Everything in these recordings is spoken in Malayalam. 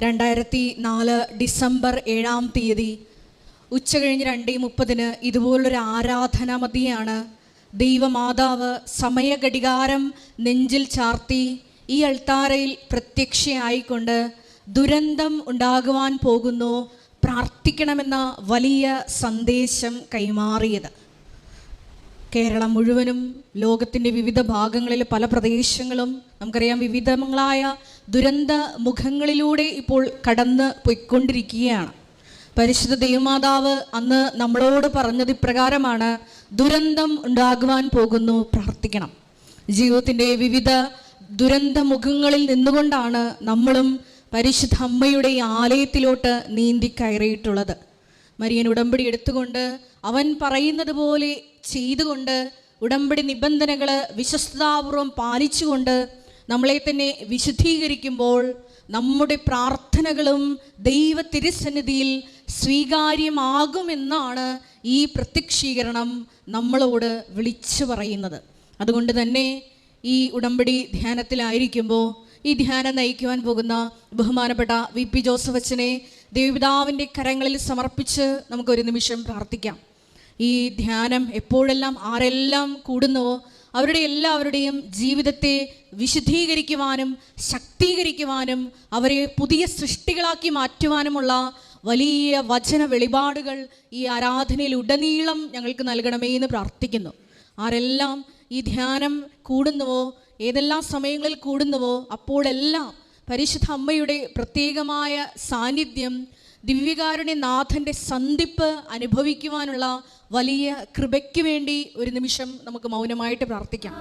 രണ്ടായിരത്തി നാല് ഡിസംബർ ഏഴാം തീയതി ഉച്ച കഴിഞ്ഞ് രണ്ടേ മുപ്പതിന് ഇതുപോലൊരു ആരാധനാ മതിയാണ് ദൈവമാതാവ് സമയഘടികാരം നെഞ്ചിൽ ചാർത്തി ഈ അൾത്താരയിൽ പ്രത്യക്ഷയായിക്കൊണ്ട് ദുരന്തം ഉണ്ടാകുവാൻ പോകുന്നു പ്രാർത്ഥിക്കണമെന്ന വലിയ സന്ദേശം കൈമാറിയത്. കേരളം മുഴുവനും ലോകത്തിന്റെ വിവിധ ഭാഗങ്ങളിൽ പല പ്രദേശങ്ങളും നമുക്കറിയാം വിവിധങ്ങളായ ദുരന്ത മുഖങ്ങളിലൂടെ ഇപ്പോൾ കടന്ന് പോയിക്കൊണ്ടിരിക്കുകയാണ്. പരിശുദ്ധ ദൈവമാതാവ് അന്ന് നമ്മളോട് പറഞ്ഞത് ഇപ്രകാരമാണ് ദുരന്തം ഉണ്ടാകുവാൻ പോകുന്നു പ്രാർത്ഥിക്കണം. ജീവിതത്തിന്റെ വിവിധ ദുരന്ത മുഖങ്ങളിൽ നിന്നുകൊണ്ടാണ് നമ്മളും പരിശുദ്ധ അമ്മയുടെ ആലയത്തിലോട്ട് നീന്തി കയറിയിട്ടുള്ളത്. മരിയൻ ഉടമ്പടി എടുത്തുകൊണ്ട് അവൻ പറയുന്നത് പോലെ ചെയ്തുകൊണ്ട് ഉടമ്പടി നിബന്ധനകൾ വിശ്വസ്താപൂർവം പാലിച്ചുകൊണ്ട് നമ്മളെ തന്നെ വിശുദ്ധീകരിക്കുമ്പോൾ നമ്മുടെ പ്രാർത്ഥനകളും ദൈവ തിരുസന്നിധിയിൽ സ്വീകാര്യമാകുമെന്നാണ് ഈ പ്രത്യക്ഷീകരണം നമ്മളോട് വിളിച്ചു പറയുന്നത്. അതുകൊണ്ട് തന്നെ ഈ ഉടമ്പടി ധ്യാനത്തിലായിരിക്കുമ്പോൾ ഈ ധ്യാനം നയിക്കുവാൻ പോകുന്ന ബഹുമാനപ്പെട്ട വി പി ജോസഫ് അച്ഛനെ ദേവപിതാവിന്റെ കരങ്ങളിൽ സമർപ്പിച്ച് നമുക്കൊരു നിമിഷം പ്രാർത്ഥിക്കാം. ഈ ധ്യാനം എപ്പോഴെല്ലാം ആരെല്ലാം കൂടുന്നുവോ അവരുടെ എല്ലാവരുടെയും ജീവിതത്തെ വിശുദ്ധീകരിക്കുവാനും ശക്തീകരിക്കുവാനും അവരെ പുതിയ സൃഷ്ടികളാക്കി മാറ്റുവാനുമുള്ള വലിയ വചന വെളിപാടുകൾ ഈ ആരാധനയിൽ ഉടനീളം ഞങ്ങൾക്ക് നൽകണമേ എന്ന് പ്രാർത്ഥിക്കുന്നു. ആരെല്ലാം ഈ ധ്യാനം കൂടുന്നുവോ ഏതെല്ലാം സമയങ്ങളിൽ കൂടുന്നുവോ അപ്പോഴെല്ലാം പരിശുദ്ധ അമ്മയുടെ പ്രത്യേകമായ സാന്നിധ്യം ദിവ്യകാരുണ്യ നാഥന്റെ സന്ധിപ്പ് അനുഭവിക്കുവാനുള്ള വലിയ കൃപയ്ക്ക് വേണ്ടി ഒരു നിമിഷം നമുക്ക് മൗനമായിട്ട് പ്രാർത്ഥിക്കാം.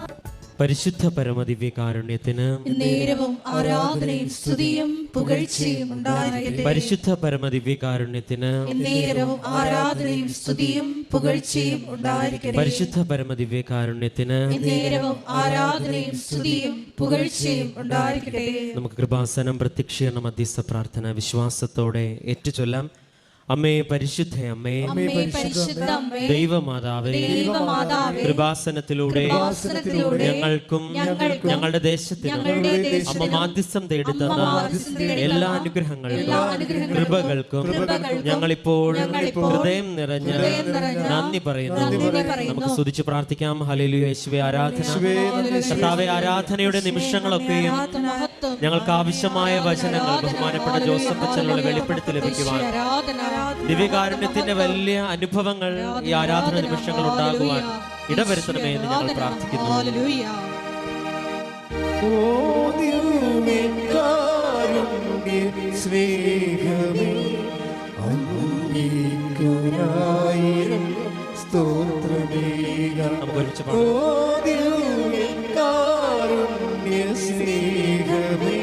പരിശുദ്ധ പരമദിവ്യകാരുണ്യത്തിന് നേരവും ആരാധനയും സ്തുതിയും പുകഴ്ചയും ഉണ്ടായിരിക്കട്ടെ പരിശുദ്ധ പരമദിവ്യകാരുണ്യത്തിന് നേരവും ആരാധനയും സ്തുതിയും പുകഴ്ചയും ഉണ്ടായിരിക്കട്ടെ. പരിശുദ്ധ പരമദിവ്യകാരുണ്യത്തിന് നേരവും ആരാധനയും സ്തുതിയും പുകഴ്ചയും ഉണ്ടായിരിക്കട്ടെ. നമുക്ക് കൃപാസനം പ്രത്യക്ഷീകരണ മധ്യസ്ഥ പ്രാർത്ഥന വിശ്വാസത്തോടെ ഏറ്റുചൊല്ലാം. അമ്മേ പരിശുദ്ധ അമ്മേ. ദൈവമാതാവേ. ദൈവമാതാവേ. കൃപാസനത്തിലൂടെ ഞങ്ങൾക്കും ഞങ്ങളുടെ ദേശത്തിനും അമ്മ മാധ്യസ്ഥം തേടി തന്ന എല്ലാ അനുഗ്രഹങ്ങൾക്കും കൃപകൾക്കും ഞങ്ങളിപ്പോൾ ഹൃദയം നിറഞ്ഞ നന്ദി പറയുന്നു. നമുക്ക് സ്തുതിച്ച് പ്രാർത്ഥിക്കാം. ഹലിലു യേശുവെ ആരാധന. കർത്താവെ ആരാധനയുടെ നിമിഷങ്ങളൊക്കെയും ഞങ്ങൾക്ക് ആവശ്യമായ വചനങ്ങൾ ബഹുമാനപ്പെട്ട ജോസഫ് അച്ഛനുള്ള വെളിപ്പെടുത്തി ലഭിക്കുവാൻ ദിവ്യകാരുണ്യത്തിന്റെ വലിയ അനുഭവങ്ങൾ ഈ ആരാധന നിമിഷങ്ങൾ ഉണ്ടാകുവാൻ ഇടവരുത്തണമേ എന്ന് ഞങ്ങൾ പ്രാർത്ഥിക്കുന്നു. ഹല്ലേലൂയ സ്നേഹമേ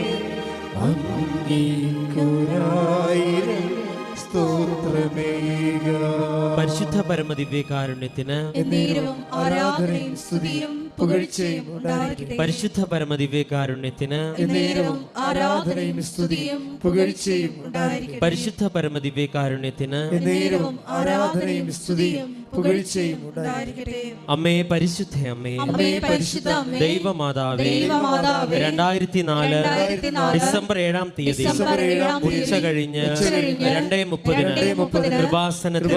അങ്ങേക്കൊരായിരം സ്തോത്രമേക പരിശുദ്ധ പുകഴ്ചയും ഉണ്ടായിരിക്കട്ടെ. പരിശുദ്ധ പരമദിവ്യകാരുണ്യത്തിന് എന്നേരവും ആരാധനയും സ്തുതിയും പുകഴ്ചയും ഉണ്ടായിരിക്കട്ടെ. പരിശുദ്ധ പരമ ദിവ്യകാരുണ്യത്തിന് ആരാധനയും സ്തുതിയും പുകഴ്ചയും അമ്മേ പരിശുദ്ധ അമ്മേ പരിശുദ്ധ ദൈവമാതാവേ രണ്ടായിരത്തി നാല് ഡിസംബർ ഏഴാം തീയതി ഉച്ച കഴിഞ്ഞ് ഉച്ചകഴിഞ്ഞ് രണ്ടേ മുപ്പതിന് രണ്ടേ മുപ്പതിന് കൃപാസനത്തിൽ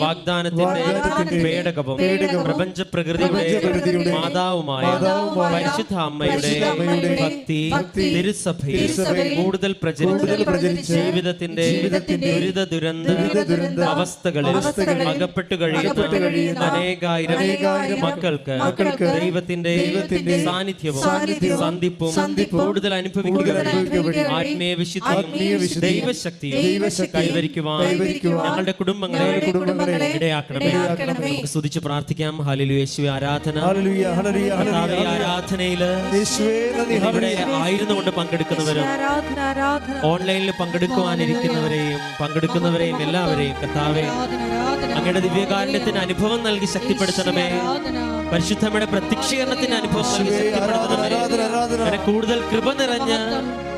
വാഗ്ദാനത്തിന്റെ പേടകവും പ്രപഞ്ച പ്രകൃതിയുടെ മാതാവുമായ പരിശുദ്ധ അമ്മയുടെ ഭക്തി തിരുസഭയിൽ കൂടുതൽ പ്രചരിച്ച് ജീവിതത്തിന്റെ ദുരിത ദുരന്ത അവസ്ഥകളിൽ അകപ്പെട്ടു കഴിയുന്ന അനേകായിരം മക്കൾക്ക് ദൈവത്തിന്റെ സാന്നിധ്യവും സന്ധിപ്പും കൂടുതൽ അനുഭവിക്കുക ആത്മീയ വിശുദ്ധിയും ദൈവശക്തിയും ദൈവശക്തിയും കൈവരിക്കുവാൻ ഞങ്ങളുടെ കുടുംബങ്ങളെ കുടുംബങ്ങളെ ഇടയാക്കണമേ. സ്തുതിച്ച് പ്രാർത്ഥിക്കാം. ഹല്ലേലൂയ യേശുവേ ആരാധന. ആരാധനയിൽ ഇവിടെ ഹല്ലേലൂയ. ആയിരുന്നു കൊണ്ട് പങ്കെടുക്കുന്നവരും ഓൺലൈനിൽ പങ്കെടുക്കുവാനിരിക്കുന്നവരെയും പങ്കെടുക്കുന്നവരെയും എല്ലാവരെയും കർത്താവെ അങ്ങയുടെ ദിവ്യകാരുണ്യത്തിന് അനുഭവം നൽകി ശക്തിപ്പെടുത്തണമേ. ആരാധന. പരിശുദ്ധമ്മയുടെ പ്രത്യക്ഷീകരണത്തിന് അനുഭവം നൽകി ശക്തിപ്പെടുത്തണമേ. കൂടുതൽ കൃപ നിറഞ്ഞ്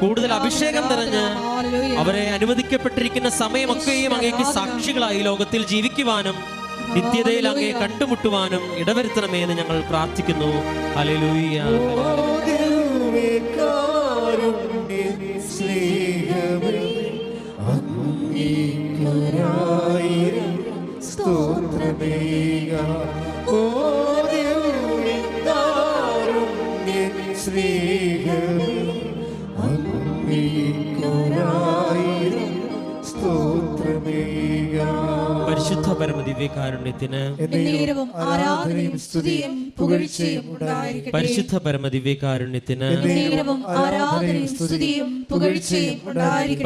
കൂടുതൽ അഭിഷേകം നിറഞ്ഞ് അവരെ അനുവദിക്കപ്പെട്ടിരിക്കുന്ന സമയമൊക്കെയും അങ്ങേക്ക് സാക്ഷികളായി ലോകത്തിൽ ജീവിക്കുവാനും നിത്യതയിൽ അങ്ങേ കണ്ടുമുട്ടുവാനും ഇടവരുത്തണമേ എന്ന് ഞങ്ങൾ പ്രാർത്ഥിക്കുന്നു. ഹല്ലേലൂയ. ദൈവമേ ഉണ്ടായിരിക്കട്ടെ. പരിശുദ്ധ ഉണ്ടായിരിക്കട്ടെ.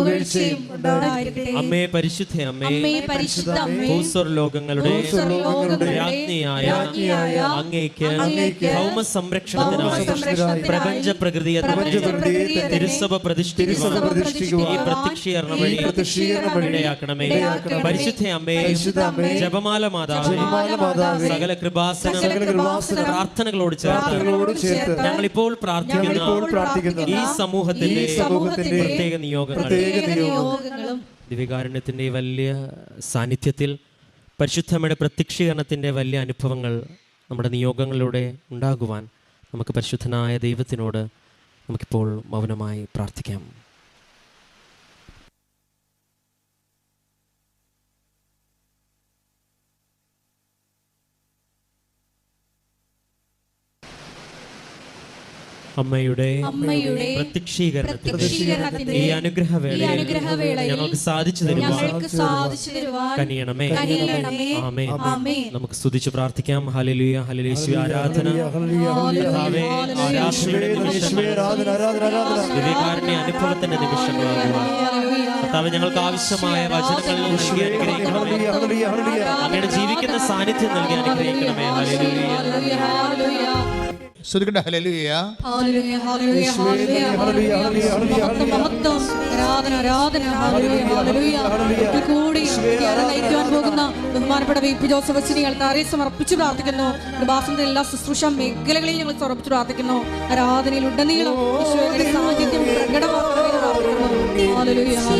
പരിശുദ്ധ ഉണ്ടായിരിക്കട്ടെ. അമ്മേ പരിശുദ്ധ അമ്മേ. ഭൂസ്വർ ലോകങ്ങളുടെ രാജ്ഞിയായ അങ്ങേക്ക് ഭൗമ സംരക്ഷണത്തിനായി പ്രപഞ്ച പ്രകൃതിയെ തിരുസഭ പ്രതിഷ്ഠിക്കുക പ്രത്യക്ഷീകരണം വഴി പ്രത്യക്ഷീകരണം വഴി ഇടയാക്കണമേ. പരിശുദ്ധ അമ്മേ ജപമാല മാതാവേ ജപമാല മാതാവേ, സകല കൃപാസനം പ്രാർത്ഥനകളോട് ചേർത്ത് ഞങ്ങൾ ഇപ്പോൾ ഞങ്ങളിപ്പോൾ പ്രാർത്ഥിക്കുന്ന. ഈ സമൂഹത്തിന്റെ സമൂഹത്തിന്റെ പ്രത്യേക നിയോഗങ്ങൾ. നിയോഗങ്ങളും. ദിവ്യകാരുണ്യത്തിന്റെ വലിയ സാന്നിധ്യത്തിൽ പരിശുദ്ധമ്മയുടെ പ്രത്യക്ഷീകരണത്തിന്റെ വലിയ അനുഭവങ്ങൾ നമ്മുടെ നിയോഗങ്ങളിലൂടെ ഉണ്ടാകുവാൻ നമുക്ക് പരിശുദ്ധനായ ദൈവത്തിനോട് നമുക്കിപ്പോൾ മൗനമായി പ്രാർത്ഥിക്കാം. അമ്മയുടെ അമ്മയുടെ പ്രത്യക്ഷീകരണത്തിന്റെ ഈ അനുഗ്രഹവേളയിൽ ഞങ്ങൾക്ക് സാധിച്ചു തരുവാൻ കനിയണമേ. ആമേൻ. നമുക്ക് സ്തുതിച്ച് പ്രാർത്ഥിക്കാം. ഹല്ലേലൂയ ഹല്ലേലൂയ യേശുവേ ആരാധന. ആരാധനയുടെ അനുഭവത്തിന്റെ നിമിഷങ്ങളാകുവാൻ. കർത്താവ് ഞങ്ങൾക്ക് ആവശ്യമായ വചനങ്ങൾ നൽകി അനുഗ്രഹിക്കണമേ. ഹല്ലേലൂയ ജീവിക്കുന്ന സാന്നിധ്യം നൽകി അനുഗ്രഹിക്കണമേ. ഹല്ലേലൂയ. ശ്രുതികണ്ട ഹലലുയ. ആരാധന ആരാധന കൂടി പോകുന്ന ബഹുമാനപ്പെട്ട വി. പി. ജോസഫ് അച്ഛനെ താരെ സമർപ്പിച്ചു പ്രാർത്ഥിക്കുന്നു. കൃപാസനത്തിന്റെ എല്ലാ ശുശ്രൂഷ മേഖലകളെയും ഞങ്ങൾ സമർപ്പിച്ചു പ്രാർത്ഥിക്കുന്നു. ആരാധനയിൽ ഉടനീളം സാന്നിധ്യം പ്രകടമാക്കണമെന്ന് പ്രാർത്ഥിക്കുന്നു.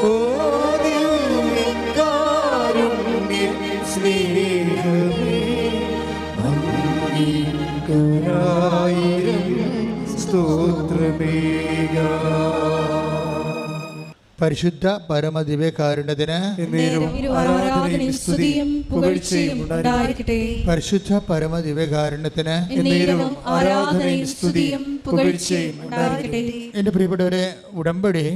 ഓ സ്തോത്രമേക പരിശുദ്ധ പരമദിവ്യകാരുണ്യത്തിന് എന്നേരവും ആരാധനയും സ്തുതിയും പുകഴ്ചയും ഉണ്ടായിരിക്കട്ടെ. പരിശുദ്ധ പരമദിവ്യകാരുണ്യത്തിന് എന്നേരവും ആരാധനയും സ്തുതിയും പുകഴ്ചയും ഉണ്ടായിരിക്കട്ടെ. എന്റെ പ്രിയപ്പെട്ടവരെ ഉടമ്പടി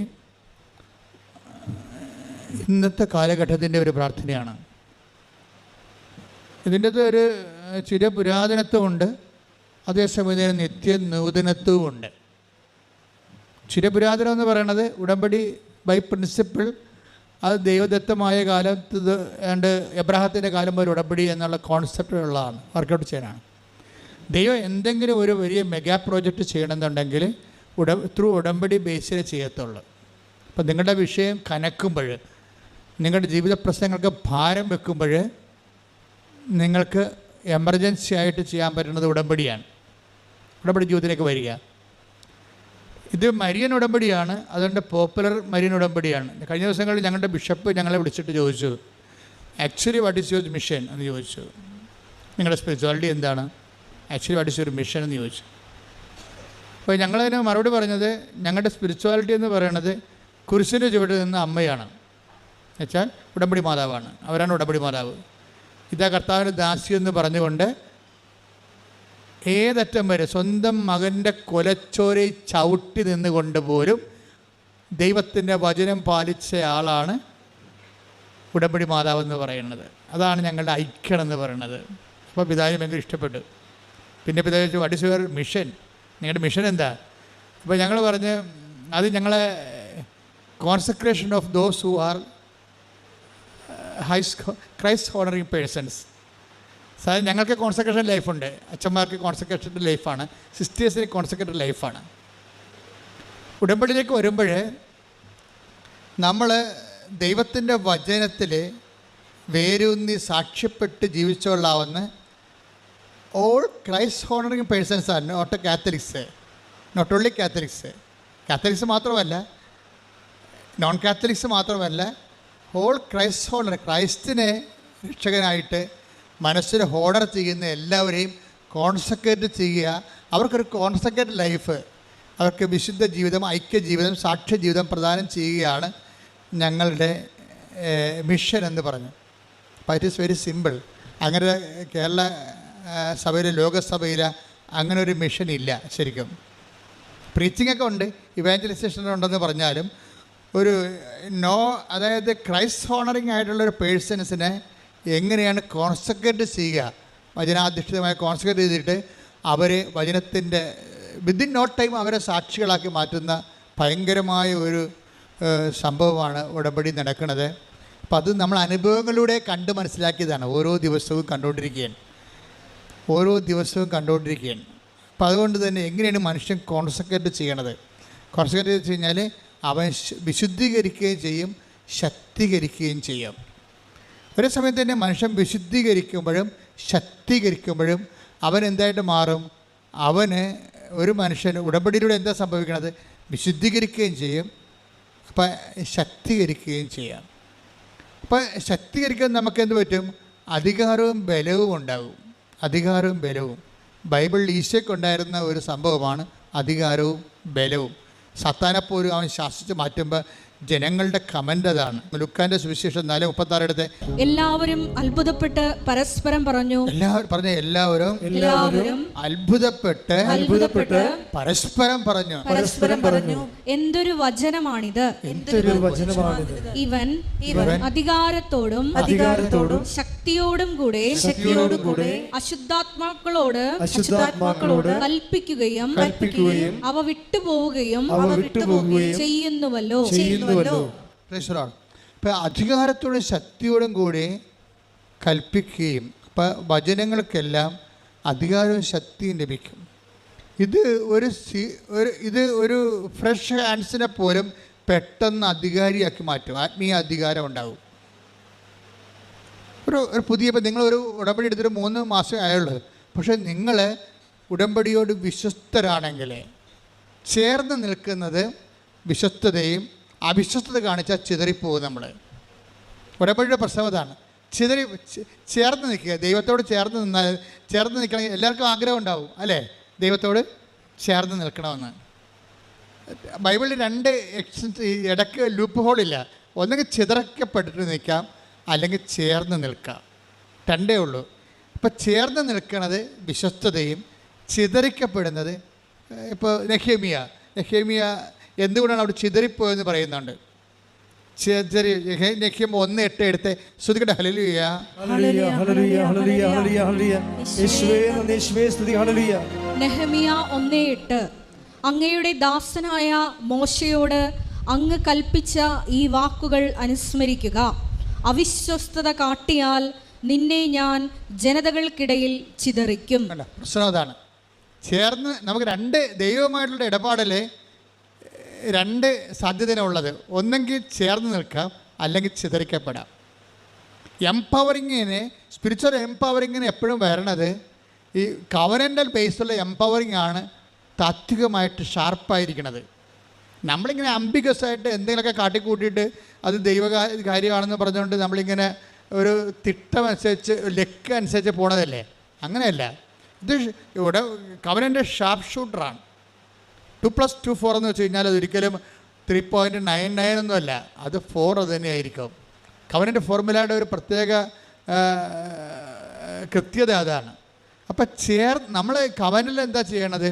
ഇന്നത്തെ കാലഘട്ടത്തിന്റെ ഒരു പ്രാർത്ഥനയാണ്. ഇതിന്റെ ഒരു ചിരപുരാതനത്വമുണ്ട് പുരാതനത്വമുണ്ട്. അതേസമയം നിത്യ നൂതനത്വമുണ്ട് ചിരപുരാതനം എന്ന് പറയണത് ഉടമ്പടി ബൈ പ്രിൻസിപ്പിൾ അത് ദൈവദത്തമായ കാലത്ത് ഏണ്ട് എബ്രാഹത്തിന്റെ കാലം വരെ ഉടമ്പടി എന്നുള്ള കോൺസെപ്റ്റുള്ളതാണ് വർക്കൗട്ട് ചെയ്യാനാണ്. ദൈവം എന്തെങ്കിലും ഒരു വലിയ മെഗാ പ്രോജക്റ്റ് ചെയ്യണമെന്നുണ്ടെങ്കിൽ ഉട ത്രൂ ഉടമ്പടി ബേസിൽ ചെയ്യത്തുള്ളൂ. അപ്പം നിങ്ങളുടെ വിഷയം കനക്കുമ്പോൾ നിങ്ങളുടെ ജീവിത പ്രശ്നങ്ങൾക്ക് ഭാരം വെക്കുമ്പോൾ നിങ്ങൾക്ക് എമർജൻസി ആയിട്ട് ചെയ്യാൻ പറ്റുന്നത് ഉടമ്പടിയാണ്. ഉടമ്പടി ജീവിതത്തിലേക്ക് വരിക. ഇത് മരിയൻ ഉടമ്പടിയാണ് അതുകൊണ്ട് പോപ്പുലർ മരിയൻ ഉടമ്പടിയാണ്. കഴിഞ്ഞ ദിവസങ്ങളിൽ ഞങ്ങളുടെ ബിഷപ്പ് ഞങ്ങളെ വിളിച്ചിട്ട് ചോദിച്ചു actually what is your mission എന്ന് ചോദിച്ചു. നിങ്ങളുടെ സ്പിരിച്വാലിറ്റി എന്താണ്? Actually what is your mission എന്ന് ചോദിച്ചു. അപ്പോൾ ഞങ്ങളതിന് മറുപടി പറഞ്ഞത് ഞങ്ങളുടെ സ്പിരിച്വാലിറ്റി എന്ന് പറയുന്നത് കുരിശിന്റെ ചുവട്ടിൽ നിന്ന് അമ്മയാണ്. എന്നുവെച്ചാൽ ഉടമ്പടി മാതാവാണ്. അവരാണ് ഉടമ്പടി മാതാവ്. ഇതാ കർത്താവിന്റെ ദാസി എന്ന് പറഞ്ഞുകൊണ്ട് ഏതറ്റം വരെ സ്വന്തം മകന്റെ കൊലച്ചോരെ ചവിട്ടി നിന്നുകൊണ്ട് പോലും ദൈവത്തിന്റെ വചനം പാലിച്ച ആളാണ് ഉടമ്പടി മാതാവ് എന്ന് പറയുന്നത്. അതാണ് ഞങ്ങളുടെ ഐക്യം എന്ന് പറയുന്നത്. അപ്പോൾ പിതാവിന് ഭയങ്കര ഇഷ്ടപ്പെട്ടു. പിന്നെ പിതാവ് ചോദിച്ചു വാട്ട് ഇസ് മിഷൻ നിങ്ങളുടെ മിഷൻ എന്താ? അപ്പോൾ ഞങ്ങൾ പറഞ്ഞ് അത് ഞങ്ങളെ concentration of those who are his Christ honouring persons sir ഞങ്ങൾക്ക് കോൺസെൻട്രേഷൻ ലൈഫുണ്ട് അച്ഛന്മാർക്ക് കോൺസെൻട്രേഷന്റെ ലൈഫാണ് സിസ്റ്റേഴ്സിന് കോൺസെൻട്രേറ്റഡ് ലൈഫാണ് ഉടമ്പടിയിലേക്ക് വരുമ്പോൾ നമ്മൾ ദൈവത്തിന്റെ വചനത്തിൽ വേരൂന്നി സാക്ഷ്യപ്പെട്ട് ജീവിച്ചോളാവുന്ന ഓൾ ക്രൈസ്റ്റ് ഹോണറിങ് പേഴ്സൺസ് ആണ് not Catholics not only Catholics Catholics മാത്രമല്ല നോൺ കാത്തലിക്സ് മാത്രമല്ല ഹോൾ ക്രൈസ്റ്റ് ഹോൾഡർ ക്രൈസ്റ്റിനെ രക്ഷകനായിട്ട് മനസ്സിന് ഹോണർ ചെയ്യുന്ന എല്ലാവരെയും കോൺസെൻട്രേറ്റ് ചെയ്യുക. അവർക്കൊരു കോൺസെൻട്രേറ്റ് ലൈഫ് അവർക്ക് വിശുദ്ധ ജീവിതം ഐക്യ ജീവിതം സാക്ഷ്യ ജീവിതം പ്രദാനം ചെയ്യുകയാണ് ഞങ്ങളുടെ മിഷൻ എന്ന് പറഞ്ഞു. അപ്പോൾ ഇറ്റ് ഈസ് വെരി സിമ്പിൾ അങ്ങനെ കേരള സഭയിലെ ലോകസഭയിൽ അങ്ങനെ ഒരു മിഷൻ ഇല്ല ശരിക്കും. പ്രീച്ചിങ് ഒക്കെ ഉണ്ട് ഇവാഞ്ചലൈസേഷൻ ഉണ്ടെന്ന് പറഞ്ഞാലും ഒരു നോ അതായത് ക്രൈസ്റ്റ് ഹോണറിങ് ആയിട്ടുള്ള ഒരു പേഴ്സൺസിനെ എങ്ങനെയാണ് കോൺസെൻട്രേറ്റ് ചെയ്യുക? വചനാധിഷ്ഠിതമായി കോൺസെൻട്രേറ്റ് ചെയ്തിട്ട് അവർ വചനത്തിന്റെ വിത്തിൻ നോ ടൈം അവരെ സാക്ഷികളാക്കി മാറ്റുന്ന ഭയങ്കരമായ ഒരു സംഭവമാണ് ഉടമ്പടി നടക്കുന്നത്. അപ്പം അത് നമ്മൾ അനുഭവങ്ങളിലൂടെ കണ്ട് മനസ്സിലാക്കിയതാണ്. ഓരോ ദിവസവും കണ്ടുകൊണ്ടിരിക്കുകയാണ്. ഓരോ ദിവസവും കണ്ടുകൊണ്ടിരിക്കുകയാണ്. അപ്പം അതുകൊണ്ട് തന്നെ എങ്ങനെയാണ് മനുഷ്യൻ കോൺസെൻട്രേറ്റ് ചെയ്യണത്? കോൺസെൻട്രേറ്റ് വെച്ച് കഴിഞ്ഞാൽ അവൻ വിശുദ്ധീകരിക്കുകയും ചെയ്യും ശക്തീകരിക്കുകയും ചെയ്യും. ഒരു സമയത്ത് തന്നെ മനുഷ്യൻ വിശുദ്ധീകരിക്കുമ്പോഴും ശക്തീകരിക്കുമ്പോഴും അവൻ എന്തായിട്ട് മാറും? അവന് ഒരു മനുഷ്യൻ ഉടമ്പടിയിലൂടെ എന്താ സംഭവിക്കുന്നത് വിശുദ്ധീകരിക്കുകയും ചെയ്യും അപ്പം ശക്തീകരിക്കുകയും ചെയ്യാം. അപ്പം ശക്തീകരിക്കാൻ നമുക്ക് എന്ത് പറ്റും? അധികാരവും ബലവും ഉണ്ടാകും അധികാരവും ബലവും. ബൈബിളിൽ ഈശോയ്ക്കുണ്ടായിരുന്ന ഒരു സംഭവമാണ് അധികാരവും ബലവും. സത്താനെപ്പോലും അവൻ ശാസിച്ച് മാറ്റുമ്പോൾ ജനങ്ങളുടെ കമന്റ് അതാണ്. ലുക്കാന്റെ സുവിശേഷം നാല് മുപ്പത്താറെടുത്ത് എല്ലാവരും അത്ഭുതപ്പെട്ട് പരസ്പരം പറഞ്ഞു. എല്ലാവരും പറഞ്ഞ എല്ലാവരും എല്ലാവരും അത്ഭുതപ്പെട്ട് അത്ഭുതപ്പെട്ട് പരസ്പരം പറഞ്ഞു. പരസ്പരം പറഞ്ഞു. എന്തൊരു വചനമാണിത്? എന്തൊരു വചനമാണിത്? ഇവൻ അധികാരത്തോടും അധികാരത്തോടും ശക്തിയോടും കൂടെ ശക്തിയോടും കൂടെ അശുദ്ധാത്മാക്കളോട് അശുദ്ധാത്മാക്കളോട് കൽപ്പിക്കുകയും കൽപ്പിക്കുകയും അവ വിട്ടുപോവുകയും അവ വിട്ടുപോവുകയും ചെയ്യുന്നുവല്ലോ. ചെയ്യുന്നുവല്ലോ. ഇപ്പം അധികാരത്തോടും ശക്തിയോടും കൂടെ കൽപ്പിക്കുകയും ഇപ്പം വചനങ്ങൾക്കെല്ലാം അധികാരവും ശക്തിയും ലഭിക്കും. ഇത് ഒരു സി ഒരു ഇത് ഒരു ഫ്രഷ് ഹാൻഡ്സിനെ പോലും പെട്ടെന്ന് അധികാരിയാക്കി മാറ്റും. ആത്മീയ അധികാരം ഉണ്ടാവും. ഒരു ഒരു പുതിയ നിങ്ങളൊരു ഉടമ്പടി എടുത്തിട്ട് മൂന്ന് മാസമേ ആയുള്ളത് പക്ഷേ നിങ്ങൾ ഉടമ്പടിയോട് വിശ്വസ്തരാണെങ്കിൽ ചേർന്ന് നിൽക്കുന്നത് വിശ്വസ്തതയും അവിശ്വസ്തത കാണിച്ചാൽ ചിതറിപ്പോകും നമ്മൾ ഉടമ്പടിയുടെ പ്രശ്നം അതാണ്. ചിതറി ചേർന്ന് നിൽക്കുക. ദൈവത്തോട് ചേർന്ന് നിന്നാൽ ചേർന്ന് നിൽക്കണമെങ്കിൽ എല്ലാവർക്കും ആഗ്രഹം ഉണ്ടാവും അല്ലേ? ദൈവത്തോട് ചേർന്ന് നിൽക്കണമെന്ന്. ബൈബിളിൽ രണ്ട് എക്സ് ഇടയ്ക്ക് ലൂപ്പ് ഹോളില്ല ഒന്നെങ്കിൽ ചിതറക്കപ്പെട്ടിട്ട് നിൽക്കാം അല്ലെങ്കിൽ ചേർന്ന് നിൽക്കാം. രണ്ടേ ഉള്ളൂ. ഇപ്പം ചേർന്ന് നിൽക്കുന്നത് വിശ്വസ്തതയും ചിതറിക്കപ്പെടുന്നത് ഇപ്പോൾ നെഹേമിയ നെഹേമിയ എന്തുകൊണ്ടാണ് അവിടെ ചിതറിപ്പോയെന്ന് പറയുന്നുണ്ട്? നെഹ്യം ഒന്ന് എട്ട് എടുത്ത് ശ്രുതികട്ടെ hallelujah hallelujah hallelujah hallelujah hallelujah hallelujah. യേശുവേ നന്ദി യേശുവേ ഹല്ലേലൂയ. നെഹമിയ ഒന്നേ എട്ട്. അങ്ങയുടെ ദാസനായ മോശയോട് അങ്ങ് കൽപ്പിച്ച ഈ വാക്കുകൾ അനുസ്മരിക്കുക. അവിശ്വസ്തത കാട്ടിയാൽ നിന്നെ ഞാൻ ജനതകൾക്കിടയിൽ ചിതറിക്കും. അല്ല പ്രശ്നം അതാണ്. ചേർന്ന് നമുക്ക് രണ്ട് ദൈവമായിട്ടുള്ള ഇടപാടിൽ രണ്ട് സാധ്യത ഉള്ളത്. ഒന്നെങ്കിൽ ചേർന്ന് നിൽക്കാം അല്ലെങ്കിൽ ചിതറിക്കപ്പെടാം. എംപവറിങ്ങിന് സ്പിരിച്വൽ എംപവറിങ്ങിന് എപ്പോഴും വരണത് ഈ കവനന്റൽ ബേസുള്ള എംപവറിങ് ആണ് താത്വികമായിട്ട് ഷാർപ്പായിരിക്കണത് നമ്മളിങ്ങനെ അംബിഗസ് ആയിട്ട് എന്തെങ്കിലുമൊക്കെ കാട്ടിക്കൂട്ടിയിട്ട് അത് ദൈവ കാര്യമാണെന്ന് പറഞ്ഞുകൊണ്ട് നമ്മളിങ്ങനെ ഒരു തിട്ടം അനുസരിച്ച് ലക്ക് അനുസരിച്ച് പോണതല്ലേ? അങ്ങനെയല്ല. ഇത് ഇവിടെ കവനന്റെ ഷാർപ്പ് ഷൂട്ടറാണ്. ടു പ്ലസ് ടു ഫോർ എന്ന് വെച്ച് കഴിഞ്ഞാൽ അതൊരിക്കലും ത്രീ പോയിന്റ് നയൻ നയൻ ഒന്നുമല്ല അത് ഫോർ അത് തന്നെയായിരിക്കും കവനന്റെ ഫോർമുലയുടെ ഒരു പ്രത്യേക കൃത്യത അതാണ്. അപ്പം ചേർ നമ്മൾ കവനിൽ എന്താ ചെയ്യണത്?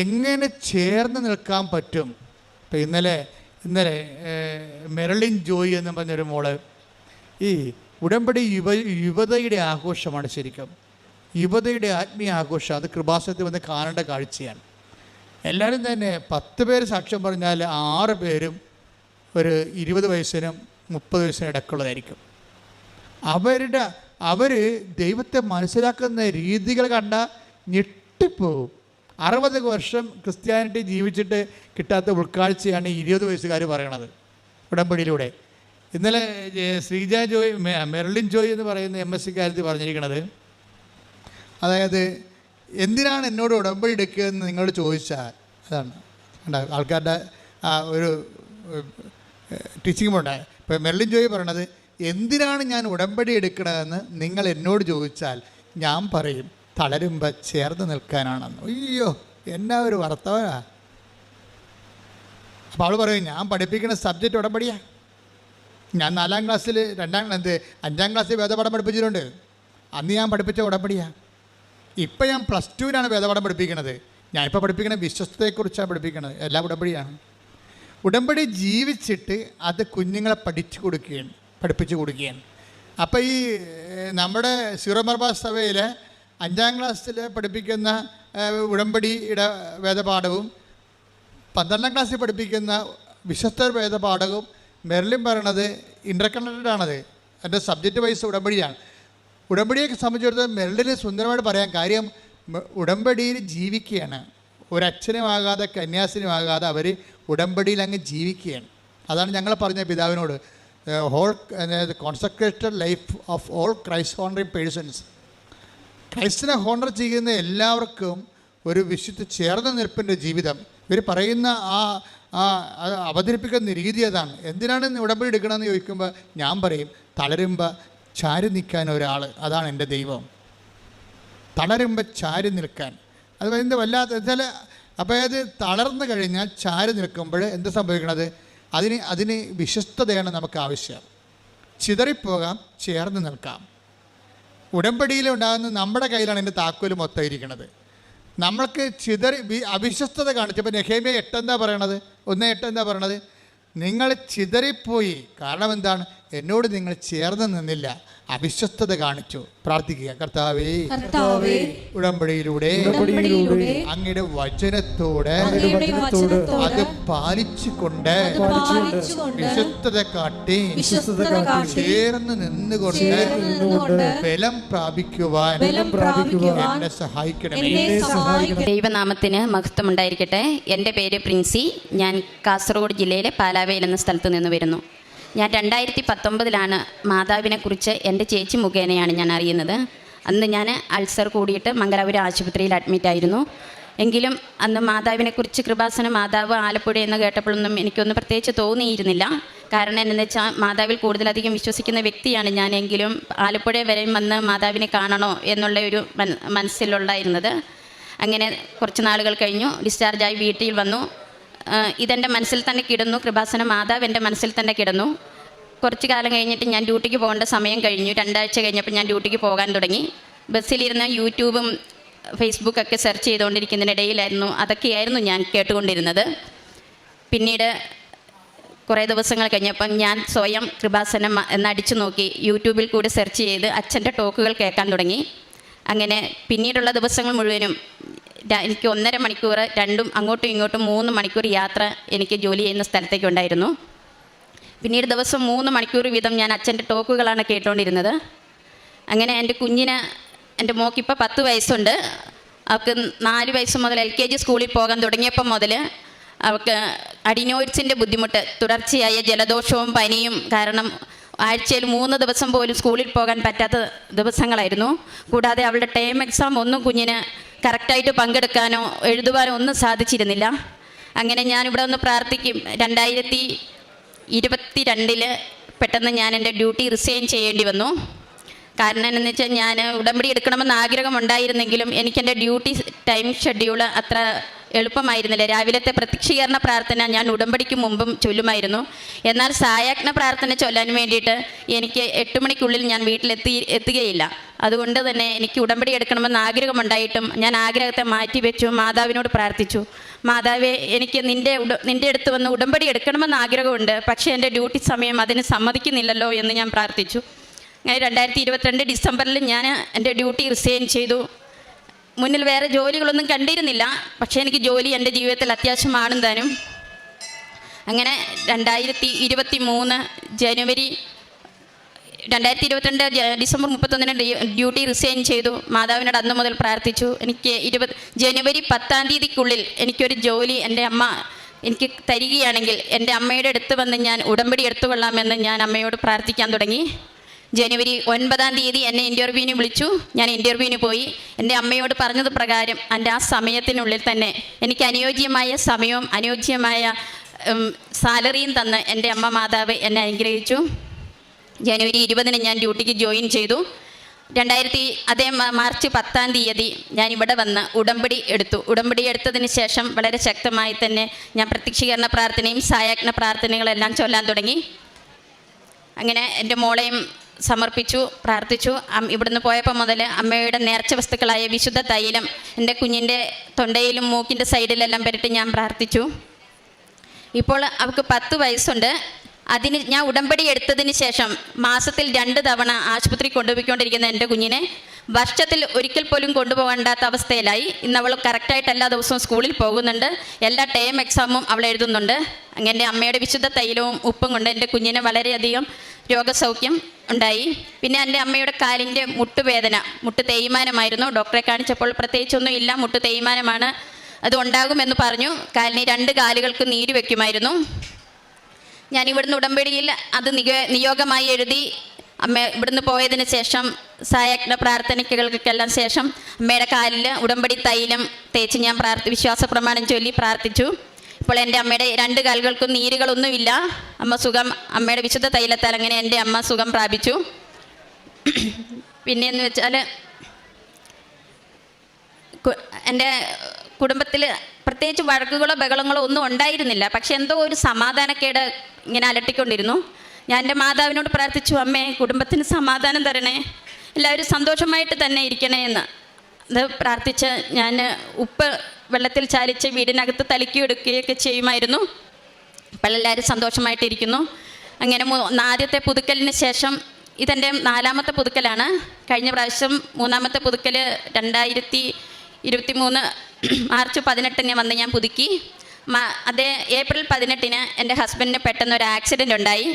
എങ്ങനെ ചേർന്ന് നിൽക്കാൻ പറ്റും? ഇപ്പം ഇന്നലെ ഇന്നലെ മെറളിൻ ജോയി എന്ന് പറഞ്ഞൊരു മോൾ ഈ ഉടമ്പടി യുവ യുവതയുടെ ആഘോഷമാണ് ശരിക്കും. യുവതയുടെ ആത്മീയ ആഘോഷം അത് കൃപാസനത്തിൽ വന്ന് കാണേണ്ട കാഴ്ചയാണ്. എല്ലാവരും തന്നെ പത്ത് പേര് സാക്ഷ്യം പറഞ്ഞാൽ ആറ് പേരും ഒരു ഇരുപത് വയസ്സിനും മുപ്പത് വയസ്സിനും ഇടക്കുള്ളതായിരിക്കും അവരുടെ അവർ ദൈവത്തെ മനസ്സിലാക്കുന്ന രീതികൾ കണ്ട ഞെട്ടിപ്പോവും. അറുപത് വർഷം ക്രിസ്ത്യാനിറ്റി ജീവിച്ചിട്ട് കിട്ടാത്ത ഉൾക്കാഴ്ചയാണ് ഈ ഇരുപത് വയസ്സുകാർ പറയണത് ഉടമ്പടിയിലൂടെ ഇന്നലെ ശ്രീജ ജോയ് മെർലിൻ ജോയ് എന്ന് പറയുന്ന എം എസ് സിക്കാരത്തി പറഞ്ഞിരിക്കുന്നത് അതായത് എന്തിനാണ് എന്നോട് ഉടമ്പടി എടുക്കുക എന്ന് നിങ്ങളോട് ചോദിച്ചാൽ അതാണ്? ആൾക്കാരുടെ ആ ഒരു ടീച്ചിങ് ഉണ്ട് ഇപ്പോൾ മെർലിൻ ജോയ് പറയണത് എന്തിനാണ് ഞാൻ ഉടമ്പടി എടുക്കണതെന്ന് നിങ്ങൾ എന്നോട് ചോദിച്ചാൽ ഞാൻ പറയും തളരുമ്പോൾ ചേർന്ന് നിൽക്കാനാണെന്ന്. അയ്യോ എന്നാ ഒരു വർത്തവനാ അപ്പോൾ അവൾ പറയും ഞാൻ പഠിപ്പിക്കുന്ന സബ്ജക്റ്റ് ഉടമ്പടിയാ ഞാൻ നാലാം ക്ലാസ്സിൽ രണ്ടാം എന്ത്? അഞ്ചാം ക്ലാസ്സിൽ വേദപാഠം പഠിപ്പിച്ചിട്ടുണ്ട്. അന്ന് ഞാൻ പഠിപ്പിച്ച ഉടമ്പടിയാ ഇപ്പം ഞാൻ പ്ലസ് ടുവിനാണ് വേദപാഠം പഠിപ്പിക്കുന്നത് ഞാൻ ഇപ്പോൾ പഠിപ്പിക്കുന്ന വിശ്വസ്തയെക്കുറിച്ചാണ് പഠിപ്പിക്കുന്നത് എല്ലാ ഉടമ്പടിയാണ്. ഉടമ്പടി ജീവിച്ചിട്ട് അത് കുഞ്ഞുങ്ങളെ പഠിച്ചു കൊടുക്കുകയാണ് പഠിപ്പിച്ചു കൊടുക്കുകയാണ്. അപ്പോൾ ഈ നമ്മുടെ സീറോ മർബാ സഭയിൽ അഞ്ചാം ക്ലാസ്സിൽ പഠിപ്പിക്കുന്ന ഉടമ്പടിയുടെ വേദപാഠവും പന്ത്രണ്ടാം ക്ലാസ്സിൽ പഠിപ്പിക്കുന്ന വിശ്വസ്ത വേദപാഠവും മെറിലും പറയണത് ഇന്റർ കണക്റ്റഡ് ആണത്. എന്റെ സബ്ജക്റ്റ് വൈസ് ഉടമ്പടിയാണ്. ഉടമ്പടിയെ സംബന്ധിച്ചിടത്തോളം മെറിലിന് സുന്ദരമായിട്ട് പറയാൻ കാര്യം ഉടമ്പടിയിൽ ജീവിക്കുകയാണ്. ഒരച്ഛനുമാകാതെ കന്യാസിനുമാകാതെ അവർ ഉടമ്പടിയിൽ അങ്ങ് ജീവിക്കുകയാണ്. അതാണ് ഞങ്ങൾ പറഞ്ഞ പിതാവിനോട്. Whole concentrated life of all Christ honouring persons ക്രൈസ്തനെ honour ചെയ്യുന്ന എല്ലാവർക്കും ഒരു വിശുദ്ധ ചേർന്ന നിൽപ്പിന്റെ ജീവിതം. ഇവർ പറയുന്ന ആ ആ അവതരിപ്പിക്കുന്ന രീതി അതാണ്. എന്തിനാണ് ഉടമ്പടി എടുക്കണമെന്ന് ചോദിക്കുമ്പോൾ ഞാൻ പറയും തളരുമ്പോൾ ചാരി നിൽക്കാൻ ഒരാൾ അതാണ് എന്റെ ദൈവം. തളരുമ്പോൾ ചാരി നിൽക്കാൻ. അത് എന്ത് വല്ലാത്ത വെച്ചാൽ അപ്പോൾ അത് തളർന്നു കഴിഞ്ഞാൽ ചാരി നിൽക്കുമ്പോൾ എന്ത് സംഭവിക്കണത്? അതിന് അതിന് വിശ്വസ്തതയാണ് നമുക്ക് ആവശ്യം. ചിതറിപ്പോകാം ചേർന്ന് നിൽക്കാം. ഉടമ്പടിയിൽ ഉണ്ടാകുന്ന നമ്മുടെ കയ്യിലാണ് എന്റെ താക്കോൽ മൊത്തം ഇരിക്കുന്നത് നമ്മൾക്ക് ചിതറി അവിശ്വസ്തത കാണിച്ചപ്പോൾ നെഹേമിയ എട്ടെന്താ പറയണത്? ഒന്ന് എട്ടെന്താ പറയണത്? നിങ്ങൾ ചിതറിപ്പോയി. കാരണം എന്താണ്? എന്നോട് നിങ്ങൾ ചേർന്ന് നിന്നില്ല. അവിശ്വസ്തത കാണിച്ചു. പ്രാർത്ഥിക്കുക. കർത്താവേ കർത്താവേ ഉടമ്പടിയിലൂടെ അങ്ങയുടെ വചനത്തോടെ അത് പാലിച്ചുകൊണ്ട് വിശ്വസ്തത കാട്ടി ചേർന്ന് നിന്നുകൊണ്ട് ബലം പ്രാപിക്കുവാൻ എന്നെ സഹായിക്കണമേ. ദൈവനാമത്തിന് മഹത്വം ഉണ്ടായിരിക്കട്ടെ എന്റെ പേര് പ്രിൻസി. ഞാൻ കാസർഗോഡ് ജില്ലയിലെ പാലാവേൽ എന്ന സ്ഥലത്ത് നിന്ന് വരുന്നു. ഞാൻ രണ്ടായിരത്തി പത്തൊമ്പതിലാണ് മാതാവിനെക്കുറിച്ച് എന്റെ ചേച്ചി മുഖേനയാണ് ഞാൻ അറിയുന്നത്. അന്ന് ഞാൻ അൾസർ കൂടിയിട്ട് മംഗലാപുരം ആശുപത്രിയിൽ അഡ്മിറ്റ് ആയിരുന്നു. എങ്കിലും അന്ന് മാതാവിനെക്കുറിച്ച് കൃപാസന മാതാവ് ആലപ്പുഴ എന്ന് കേട്ടപ്പോഴൊന്നും എനിക്കൊന്നും പ്രത്യേകിച്ച് തോന്നിയിരുന്നില്ല. കാരണം എന്നു വെച്ചാൽ മാതാവിൽ കൂടുതലധികം വിശ്വസിക്കുന്ന വ്യക്തിയാണ് ഞാനെങ്കിലും ആലപ്പുഴ വരെ വന്ന് മാതാവിനെ കാണണോ എന്നുള്ള ഒരു മനസ്സിലുണ്ടായിരുന്നത്. അങ്ങനെ കുറച്ച് നാളുകൾ കഴിഞ്ഞു. ഡിസ്ചാർജായി വീട്ടിൽ വന്നു. ഇതെന്റെ മനസ്സിൽ തന്നെ കിടന്നു. കൃപാസന മാതാവ് എന്റെ മനസ്സിൽ തന്നെ കിടന്നു. കുറച്ച് കാലം കഴിഞ്ഞിട്ട് ഞാൻ ഡ്യൂട്ടിക്ക് പോകേണ്ട സമയം കഴിഞ്ഞു. രണ്ടാഴ്ച കഴിഞ്ഞപ്പോൾ ഞാൻ ഡ്യൂട്ടിക്ക് പോകാൻ തുടങ്ങി. ബസ്സിലിരുന്ന് യൂട്യൂബും ഫേസ്ബുക്കൊക്കെ സെർച്ച് ചെയ്തുകൊണ്ടിരിക്കുന്നതിനിടയിലായിരുന്നു അതൊക്കെയായിരുന്നു ഞാൻ കേട്ടുകൊണ്ടിരുന്നത്. പിന്നീട് കുറേ ദിവസങ്ങൾ കഴിഞ്ഞപ്പം ഞാൻ സ്വയം കൃപാസനം എന്നടിച്ചു നോക്കി യൂട്യൂബിൽ കൂടി സെർച്ച് ചെയ്ത് അച്ഛന്റെ ടോക്കുകൾ കേൾക്കാൻ തുടങ്ങി. അങ്ങനെ പിന്നീടുള്ള ദിവസങ്ങൾ മുഴുവനും എനിക്ക് ഒന്നര മണിക്കൂർ രണ്ടും അങ്ങോട്ടും ഇങ്ങോട്ടും മൂന്ന് മണിക്കൂർ യാത്ര എനിക്ക് ജോലി ചെയ്യുന്ന സ്ഥലത്തേക്കുണ്ടായിരുന്നു പിന്നീട് ദിവസം മൂന്ന് മണിക്കൂർ വീതം ഞാൻ അച്ഛന്റെ ടോക്കുകളാണ് കേട്ടുകൊണ്ടിരുന്നത് അങ്ങനെ എന്റെ കുഞ്ഞിന് എന്റെ മോക്കിപ്പോൾ പത്ത് വയസ്സുണ്ട്. അവൾക്ക് നാല് വയസ്സ് മുതൽ എൽ കെ ജി സ്കൂളിൽ പോകാൻ തുടങ്ങിയപ്പം മുതൽ അവൾക്ക് അഡിനോയിഡ്സിന്റെ ബുദ്ധിമുട്ട് തുടർച്ചയായ ജലദോഷവും പനിയും കാരണം ആഴ്ചയിൽ മൂന്ന് ദിവസം പോലും സ്കൂളിൽ പോകാൻ പറ്റാത്ത ദിവസങ്ങളായിരുന്നു. കൂടാതെ അവളുടെ ടേം എക്സാം ഒന്നും കുഞ്ഞിന് കറക്റ്റായിട്ട് പങ്കെടുക്കാനോ എഴുതുവാനോ ഒന്നും സാധിച്ചിരുന്നില്ല. അങ്ങനെ ഞാനിവിടെ ഒന്ന് പ്രാർത്ഥിക്കും. രണ്ടായിരത്തി ഇരുപത്തി രണ്ടിൽ പെട്ടെന്ന് ഞാൻ എന്റെ ഡ്യൂട്ടി റിസൈൻ ചെയ്യേണ്ടി വന്നു. കാരണം എന്ന് വെച്ചാൽ ഞാൻ ഉടമ്പടി എടുക്കണമെന്ന് ആഗ്രഹമുണ്ടായിരുന്നെങ്കിലും എനിക്കെന്റെ ഡ്യൂട്ടി ടൈം ഷെഡ്യൂൾ അത്ര എളുപ്പമായിരുന്നില്ല. രാവിലത്തെ പ്രത്യക്ഷീകരണ പ്രാർത്ഥന ഞാൻ ഉടമ്പടിക്ക് മുമ്പും ചൊല്ലുമായിരുന്നു. എന്നാൽ സായാജ്ഞ പ്രാർത്ഥന ചൊല്ലാൻ വേണ്ടിയിട്ട് എനിക്ക് എട്ട് മണിക്കുള്ളിൽ ഞാൻ വീട്ടിലെത്തി എത്തുകയില്ല. അതുകൊണ്ട് തന്നെ എനിക്ക് ഉടമ്പടി എടുക്കണമെന്ന് ആഗ്രഹമുണ്ടായിട്ടും ഞാൻ ആഗ്രഹത്തെ മാറ്റിവെച്ചു മാതാവിനോട് പ്രാർത്ഥിച്ചു. മാതാവെ എനിക്ക് നിന്റെ നിന്റെ അടുത്ത് വന്ന് ഉടമ്പടി എടുക്കണമെന്ന് ആഗ്രഹമുണ്ട്. പക്ഷേ എന്റെ ഡ്യൂട്ടി സമയം അതിന് സമ്മതിക്കുന്നില്ലല്ലോ എന്ന് ഞാൻ പ്രാർത്ഥിച്ചു. അങ്ങനെ രണ്ടായിരത്തി ഇരുപത്തിരണ്ട് ഡിസംബറിൽ ഞാൻ എന്റെ ഡ്യൂട്ടി റിസൈൻ ചെയ്തു. മുന്നിൽ വേറെ ജോലികളൊന്നും കണ്ടിരുന്നില്ല. പക്ഷേ എനിക്ക് ജോലി എന്റെ ജീവിതത്തിൽ അത്യാവശ്യമാണ് താനും അങ്ങനെ രണ്ടായിരത്തി ഇരുപത്തി മൂന്ന് ജനുവരി രണ്ടായിരത്തി ഇരുപത്തിരണ്ട് ഡിസംബർ മുപ്പത്തൊന്നിന് ഡ്യൂട്ടി റിസൈൻ ചെയ്തു. മാതാവിനോട് അന്ന് മുതൽ പ്രാർത്ഥിച്ചു. എനിക്ക് ഇരുപത് ജനുവരി പത്താം തീയതിക്കുള്ളിൽ എനിക്കൊരു ജോലി എന്റെ അമ്മ എനിക്ക് തരികയാണെങ്കിൽ എന്റെ അമ്മയുടെ അടുത്ത് വന്ന് ഞാൻ ഉടമ്പടി എടുത്തുകൊള്ളാമെന്ന് ഞാൻ അമ്മയോട് പ്രാർത്ഥിക്കാൻ തുടങ്ങി. ജനുവരി ഒൻപതാം തീയതി എന്നെ ഇന്റർവ്യൂവിന് വിളിച്ചു. ഞാൻ ഇന്റർവ്യൂവിന് പോയി. എന്റെ അമ്മയോട് പറഞ്ഞത് പ്രകാരം എന്റെ ആ സമയത്തിനുള്ളിൽ തന്നെ എനിക്ക് അനുയോജ്യമായ സമയവും അനുയോജ്യമായ സാലറിയും തന്ന് എന്റെ അമ്മ മാതാവ് എന്നെ അനുഗ്രഹിച്ചു. ജനുവരി ഇരുപതിന് ഞാൻ ഡ്യൂട്ടിക്ക് ജോയിൻ ചെയ്തു. രണ്ടായിരത്തി അതേ മാർച്ച് പത്താം തീയതി ഞാൻ ഇവിടെ വന്ന് ഉടമ്പടി എടുത്തു. ഉടമ്പടി എടുത്തതിന് ശേഷം വളരെ ശക്തമായി തന്നെ ഞാൻ പ്രത്യക്ഷീകരണ പ്രാർത്ഥനയും സായാജ്ഞ പ്രാർത്ഥനകളെല്ലാം ചൊല്ലാൻ തുടങ്ങി. അങ്ങനെ എന്റെ മോളെയും സമർപ്പിച്ചു പ്രാർത്ഥിച്ചു. ഇവിടുന്ന് പോയപ്പോൾ മുതൽ അമ്മയുടെ നേർച്ച വസ്തുക്കളായ വിശുദ്ധ തൈലം എന്റെ കുഞ്ഞിന്റെ തൊണ്ടയിലും മൂക്കിന്റെ സൈഡിലെല്ലാം പെരട്ടി ഞാൻ പ്രാർത്ഥിച്ചു. ഇപ്പോൾ അവൾക്ക് പത്ത് വയസ്സുണ്ട്. അതിന് ഞാൻ ഉടമ്പടി എടുത്തതിന് ശേഷം മാസത്തിൽ രണ്ട് തവണ ആശുപത്രി കൊണ്ടുപോയിക്കൊണ്ടിരിക്കുന്ന എന്റെ കുഞ്ഞിനെ വർഷത്തിൽ ഒരിക്കൽ പോലും കൊണ്ടുപോകേണ്ടാത്ത അവസ്ഥയിലായി. ഇന്ന് അവൾ കറക്റ്റായിട്ട് എല്ലാ ദിവസവും സ്കൂളിൽ പോകുന്നുണ്ട്. എല്ലാ ടേം എക്സാമും അവൾ എഴുതുന്നുണ്ട്. അങ്ങനെ അമ്മയുടെ വിശുദ്ധ തൈലവും ഉപ്പും കൊണ്ട് എന്റെ കുഞ്ഞിന് വളരെയധികം രോഗസൗഖ്യം ഉണ്ടായി. പിന്നെ എന്റെ അമ്മയുടെ കാലിന്റെ മുട്ടുവേദന മുട്ട് തേയ്മാനമായിരുന്നു. ഡോക്ടറെ കാണിച്ചപ്പോൾ പ്രത്യേകിച്ചൊന്നും ഇല്ല മുട്ട് തേയ്മാനമാണ്. അത് ഉണ്ടാകുമെന്ന് പറഞ്ഞു. കാലിന് രണ്ട് കാലുകൾക്ക് നീര് വയ്ക്കുമായിരുന്നു. ഞാൻ ഇവിടുന്ന് ഉടമ്പടിയിൽ അത് നിയോഗമായി എഴുതി അമ്മ ഇവിടുന്ന് പോയതിന് ശേഷം സായജ്ഞ പ്രാർത്ഥനകൾക്കെല്ലാം ശേഷം അമ്മയുടെ കാലിൽ ഉടമ്പടി തൈലം തേച്ച് ഞാൻ പ്രാർത്ഥി വിശ്വാസ പ്രമാണം ചൊല്ലി പ്രാർത്ഥിച്ചു. ഇപ്പോൾ എന്റെ അമ്മയുടെ രണ്ട് കാലുകൾക്കും നീരുകളൊന്നുമില്ല. അമ്മ സുഖം അമ്മയുടെ വിശുദ്ധ തൈലത്താൽ അങ്ങനെ എന്റെ അമ്മ സുഖം പ്രാപിച്ചു. പിന്നെയെന്ന് വെച്ചാൽ എന്റെ കുടുംബത്തിൽ പ്രത്യേകിച്ച് വഴക്കുകളോ ബഹളങ്ങളോ ഒന്നും ഉണ്ടായിരുന്നില്ല. പക്ഷെ എന്തോ ഒരു സമാധാനക്കേട് ഇങ്ങനെ അലട്ടിക്കൊണ്ടിരുന്നു. ഞാൻ എന്റെ മാതാവിനോട് പ്രാർത്ഥിച്ചു അമ്മേ കുടുംബത്തിന് സമാധാനം തരണേ എല്ലാവരും സന്തോഷമായിട്ട് തന്നെ ഇരിക്കണേ എന്ന്. അത് പ്രാർത്ഥിച്ച് ഞാൻ ഉപ്പ് വെള്ളത്തിൽ ചാലിച്ച് വീടിനകത്ത് തലക്കിയെടുക്കുകയൊക്കെ ചെയ്യുമായിരുന്നു. അപ്പോൾ എല്ലാവരും സന്തോഷമായിട്ടിരിക്കുന്നു അങ്ങനെ ആദ്യത്തെ പുതുക്കലിന് ശേഷം ഇതെന്റെ നാലാമത്തെ പുതുക്കലാണ്. കഴിഞ്ഞ പ്രാവശ്യം മൂന്നാമത്തെ പുതുക്കൽ രണ്ടായിരത്തി ഇരുപത്തി മൂന്ന് മാർച്ച് പതിനെട്ടിന് വന്ന് ഞാൻ പുതുക്കി. അതേ ഏപ്രിൽ പതിനെട്ടിന് എന്റെ ഹസ്ബൻഡിന് പെട്ടെന്ന് ഒരു ആക്സിഡന്റ് ഉണ്ടായി.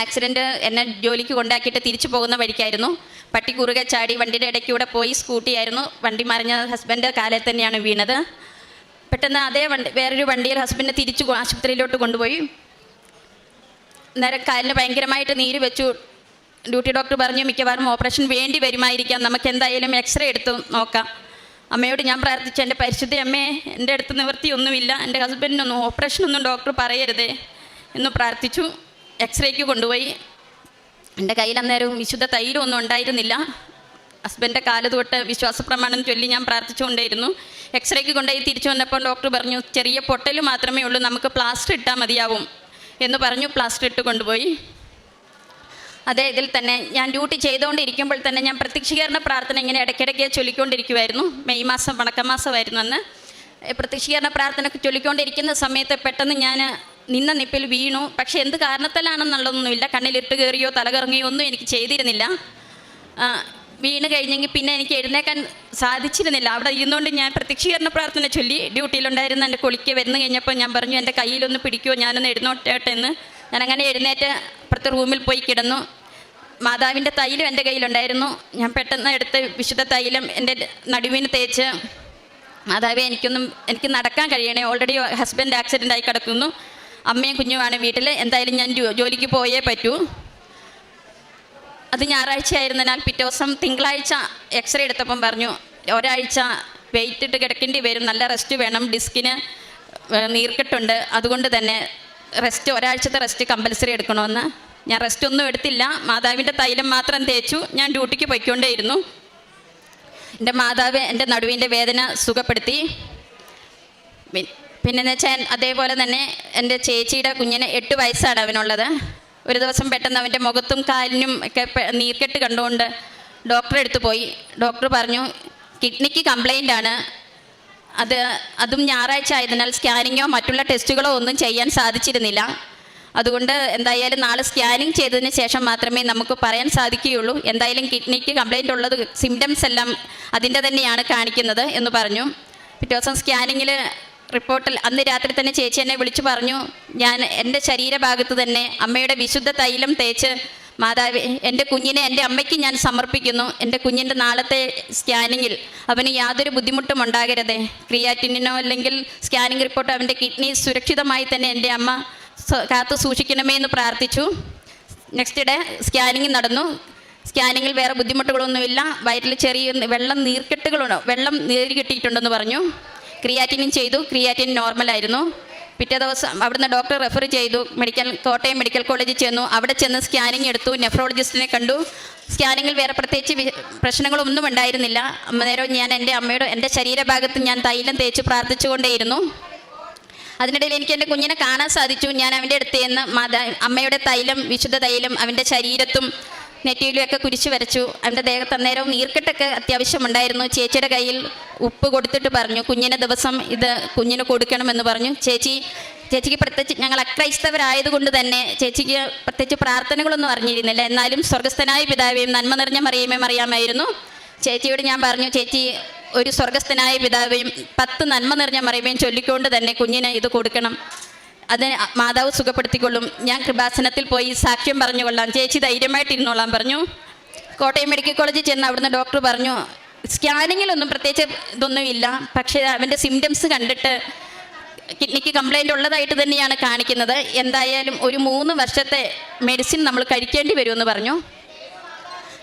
ആക്സിഡന്റ് എന്നെ ജോലിക്ക് കൊണ്ടാക്കിയിട്ട് തിരിച്ചു പോകുന്ന വഴിക്കായിരുന്നു. പട്ടി കുറുകെ ചാടി വണ്ടിയുടെ ഇടയ്ക്കൂടെ പോയി സ്കൂട്ടിയായിരുന്നു. വണ്ടി മറിഞ്ഞ ഹസ്ബൻഡ് കാലിൽ തന്നെയാണ് വീണത്. പെട്ടെന്ന് അതേ വണ്ടി വേറൊരു വണ്ടിയിൽ ഹസ്ബൻഡിനെ തിരിച്ചു ആശുപത്രിയിലോട്ട് കൊണ്ടുപോയി. നേരെ കാലിന് ഭയങ്കരമായിട്ട് നീര് വെച്ചു. ഡ്യൂട്ടി ഡോക്ടർ പറഞ്ഞു മിക്കവാറും ഓപ്പറേഷൻ വേണ്ടി വരുമായിരിക്കാം. നമുക്ക് എന്തായാലും എക്സ്റേ എടുത്ത് നോക്കാം. അമ്മയോട് ഞാൻ പ്രാർത്ഥിച്ചു എന്റെ പരിശുദ്ധ അമ്മയെ എന്റെ അടുത്ത് നിവൃത്തിയൊന്നുമില്ല. എന്റെ ഹസ്ബൻഡിനൊന്നും ഓപ്പറേഷനൊന്നും ഡോക്ടർ പറയരുതേ എന്ന് പ്രാർത്ഥിച്ചു. എക്സ്റേക്ക് കൊണ്ടുപോയി. എന്റെ കയ്യിൽ അന്നേരം വിശുദ്ധ തൈലമൊന്നും ഉണ്ടായിരുന്നില്ല. ഹസ്ബന്റെ കാൽ തൊട്ട് വിശ്വാസ പ്രമാണം ചൊല്ലി ഞാൻ പ്രാർത്ഥിച്ചുകൊണ്ടേയിരുന്നു. എക്സ്റേക്ക് കൊണ്ടുപോയി തിരിച്ചു വന്നപ്പോൾ ഡോക്ടർ പറഞ്ഞു ചെറിയ പൊട്ടൽ മാത്രമേ ഉള്ളൂ നമുക്ക് പ്ലാസ്റ്റർ ഇട്ടാൽ മതിയാവും. എന്ന് പറഞ്ഞു പ്ലാസ്റ്റർ ഇട്ട് കൊണ്ടുപോയി. അതേ ഇതിൽ തന്നെ ഞാൻ ഡ്യൂട്ടി ചെയ്തുകൊണ്ടിരിക്കുമ്പോൾ തന്നെ ഞാൻ പ്രത്യക്ഷീകരണ പ്രാർത്ഥന ഇങ്ങനെ ഇടയ്ക്കിടയ്ക്ക് ചൊല്ലിക്കൊണ്ടിരിക്കുമായിരുന്നു മെയ് മാസം വണക്കമാസമായിരുന്നു അന്ന്. പ്രത്യക്ഷീകരണ പ്രാർത്ഥന ചൊല്ലിക്കൊണ്ടിരിക്കുന്ന സമയത്ത് പെട്ടെന്ന് ഞാൻ നിന്ന നിപ്പിൽ വീണു. പക്ഷെ എന്ത് കാരണത്തിലാണെന്നുള്ളതൊന്നുമില്ല. കണ്ണിലിട്ട് കയറിയോ തലകറങ്ങിയോ ഒന്നും എനിക്ക് ചെയ്തിരുന്നില്ല. വീണ് കഴിഞ്ഞെങ്കിൽ പിന്നെ എനിക്ക് എഴുന്നേക്കാൻ സാധിച്ചിരുന്നില്ല. അവിടെ ഇരുന്നുകൊണ്ട് ഞാൻ പ്രത്യക്ഷീകരണ പ്രാർത്ഥന ചൊല്ലി. ഡ്യൂട്ടിയിലുണ്ടായിരുന്ന എന്റെ കൊളിക്ക് വരുന്നു കഴിഞ്ഞപ്പോൾ ഞാൻ പറഞ്ഞു എന്റെ കയ്യിലൊന്ന് പിടിക്കുമോ ഞാനൊന്ന് എഴുന്നോട്ടേട്ടെ എന്ന്. ഞാൻ അങ്ങനെ എഴുന്നേറ്റ് അപ്പുറത്തെ റൂമിൽ പോയി കിടന്നു. മാതാവിന്റെ തൈലം എന്റെ കയ്യിലുണ്ടായിരുന്നു. ഞാൻ പെട്ടെന്ന് എടുത്ത് വിശുദ്ധ തൈലം എന്റെ നടുവിന് തേച്ച് മാതാവെ എനിക്കൊന്നും എനിക്ക് നടക്കാൻ കഴിയണേ. ഓൾറെഡി ഹസ്ബൻഡ് ആക്സിഡന്റ് ആയി കിടക്കുന്നു. അമ്മയും കുഞ്ഞുമാണ് വീട്ടിൽ എന്തായാലും ഞാൻ ജോലിക്ക് പോയേ പറ്റൂ. അത് ഞായറാഴ്ച ആയിരുന്നതിനാൽ പിറ്റേ ദിവസം തിങ്കളാഴ്ച എക്സ്റേ എടുത്തപ്പം പറഞ്ഞു ഒരാഴ്ച വെയിറ്റ് ഇട്ട് കിടക്കേണ്ടി വരും. നല്ല റെസ്റ്റ് വേണം. ഡിസ്കിന് നീർക്കെട്ടുണ്ട്. അതുകൊണ്ട് തന്നെ റെസ്റ്റ് ഒരാഴ്ചത്തെ റെസ്റ്റ് കമ്പൽസറി എടുക്കണമെന്ന്. ഞാൻ റെസ്റ്റ് ഒന്നും എടുത്തില്ല. മാതാവിന്റെ തൈലം മാത്രം തേച്ചു. ഞാൻ ഡ്യൂട്ടിക്ക് പൊയ്ക്കൊണ്ടേയിരുന്നു. എന്റെ മാതാവ് എന്റെ നടുവിന്റെ വേദന സുഖപ്പെടുത്തി. പിന്നെന്ന് വെച്ചാൽ അതേപോലെ തന്നെ എന്റെ ചേച്ചിയുടെ കുഞ്ഞിന് എട്ട് വയസ്സാണ് അവനുള്ളത്. ഒരു ദിവസം പെട്ടെന്ന് അവന്റെ മുഖത്തും കാലിനും ഒക്കെ നീർക്കെട്ട് കണ്ടുകൊണ്ട് ഡോക്ടറെ അടുത്ത് പോയി. ഡോക്ടർ പറഞ്ഞു കിഡ്നിക്ക് കംപ്ലൈന്റ് ആണ്. അത് അതും ഞായറാഴ്ച ആയതിനാൽ സ്കാനിങ്ങോ മറ്റുള്ള ടെസ്റ്റുകളോ ഒന്നും ചെയ്യാൻ സാധിച്ചിരുന്നില്ല. അതുകൊണ്ട് എന്തായാലും നാളെ സ്കാനിങ് ചെയ്തതിന് ശേഷം മാത്രമേ നമുക്ക് പറയാൻ സാധിക്കുകയുള്ളൂ. എന്തായാലും കിഡ്നിക്ക് കംപ്ലൈന്റ് ഉള്ളത് സിംറ്റംസ് എല്ലാം അതിന്റെ തന്നെയാണ് കാണിക്കുന്നത് എന്ന് പറഞ്ഞു. പിറ്റേ ദിവസം സ്കാനിങ്ങിൽ റിപ്പോർട്ടിൽ അന്ന് രാത്രി തന്നെ ചേച്ചി എന്നെ വിളിച്ചു പറഞ്ഞു ഞാൻ എന്റെ ശരീരഭാഗത്ത് തന്നെ അമ്മയുടെ വിശുദ്ധ തൈലം തേച്ച് മാതാവ് എന്റെ കുഞ്ഞിനെ എന്റെ അമ്മയ്ക്ക് ഞാൻ സമർപ്പിക്കുന്നു. എന്റെ കുഞ്ഞിന്റെ നാളത്തെ സ്കാനിങ്ങിൽ അവന് യാതൊരു ബുദ്ധിമുട്ടും ഉണ്ടാകരുതേ. ക്രിയാറ്റിനോ അല്ലെങ്കിൽ സ്കാനിങ് റിപ്പോർട്ട് അവന്റെ കിഡ്നി സുരക്ഷിതമായി തന്നെ എന്റെ അമ്മ കാത്തു സൂക്ഷിക്കണമേ എന്ന് പ്രാർത്ഥിച്ചു. നെക്സ്റ്റ് ഡേ സ്കാനിങ് നടന്നു. സ്കാനിങ്ങിൽ വേറെ ബുദ്ധിമുട്ടുകളൊന്നുമില്ല. വയറ്റിൽ ചെറിയ വെള്ളം നീർക്കെട്ടുകളുണ്ടോ വെള്ളം നീര് കിട്ടിയിട്ടുണ്ടെന്ന് പറഞ്ഞു. ക്രിയാറ്റിനും ചെയ്തു. ക്രിയാറ്റിൻ നോർമലായിരുന്നു പിറ്റേ ദിവസം അവിടുന്ന് ഡോക്ടർ റെഫർ ചെയ്തു. മെഡിക്കൽ കോട്ടയം മെഡിക്കൽ കോളേജിൽ ചെന്നു. അവിടെ ചെന്ന് സ്കാനിങ് എടുത്തു. നെഫ്രോളജിസ്റ്റിനെ കണ്ടു. സ്കാനിങ്ങിൽ വേറെ പ്രത്യേകിച്ച് പ്രശ്നങ്ങളൊന്നും ഉണ്ടായിരുന്നില്ല. അന്നേരം ഞാൻ എന്റെ അമ്മയുടെ എന്റെ ശരീരഭാഗത്ത് ഞാൻ തൈലം തേച്ച് പ്രാർത്ഥിച്ചുകൊണ്ടേയിരുന്നു. അതിനിടയിൽ എനിക്ക് എന്റെ കുഞ്ഞിനെ കാണാൻ സാധിച്ചു. ഞാൻ അവന്റെ അടുത്ത് നിന്ന് അമ്മയുടെ തൈലം വിശുദ്ധ തൈലം അവന്റെ ശരീരത്തും നെറ്റിയിലും ഒക്കെ കുരിശ് വരച്ചു. അവന്റെ ദേഹത്ത് അന്നേരം നീർക്കെട്ടൊക്കെ അത്യാവശ്യമുണ്ടായിരുന്നു. ചേച്ചിയുടെ കയ്യിൽ ഉപ്പ് കൊടുത്തിട്ട് പറഞ്ഞു കുഞ്ഞിനെ ദിവസം ഇത് കുഞ്ഞിന് കൊടുക്കണമെന്ന് പറഞ്ഞു. ചേച്ചി ചേച്ചിക്ക് പ്രത്യേകിച്ച് ഞങ്ങൾ അക്രൈസ്തവരായതുകൊണ്ട് തന്നെ ചേച്ചിക്ക് പ്രത്യേകിച്ച് പ്രാർത്ഥനകളൊന്നും അറിഞ്ഞിരുന്നില്ല. എന്നാലും സ്വർഗസ്ഥനായ പിതാവേയും നന്മ നിറഞ്ഞ മറിയമേയും അറിയാമായിരുന്നു. ചേച്ചിയോട് ഞാൻ പറഞ്ഞു ചേച്ചി ഒരു സ്വർഗസ്ഥനായ പിതാവേയും പത്ത് നന്മ നിറഞ്ഞ മറിയമേയും ചൊല്ലിക്കൊണ്ട് തന്നെ കുഞ്ഞിന് ഇത് കൊടുക്കണം. അത് മാതാവ് സുഖപ്പെടുത്തിക്കൊള്ളും. ഞാൻ കൃപാസനത്തിൽ പോയി സാക്ഷ്യം പറഞ്ഞുകൊള്ളാം. ചേച്ചി ധൈര്യമായിട്ട് ഇരുന്നോളാം പറഞ്ഞു. കോട്ടയം മെഡിക്കൽ കോളേജിൽ ചെന്ന് അവിടുന്ന് ഡോക്ടർ പറഞ്ഞു സ്കാനിങ്ങിലൊന്നും പ്രത്യേകിച്ച് ഇതൊന്നും ഇല്ല. പക്ഷേ അവന്റെ സിംറ്റംസ് കണ്ടിട്ട് കിഡ്നിക്ക് കംപ്ലൈന്റ് ഉള്ളതായിട്ട് തന്നെയാണ് കാണിക്കുന്നത്. എന്തായാലും ഒരു മൂന്ന് വർഷത്തെ മെഡിസിൻ നമ്മൾ കഴിക്കേണ്ടി വരുമെന്ന് പറഞ്ഞു.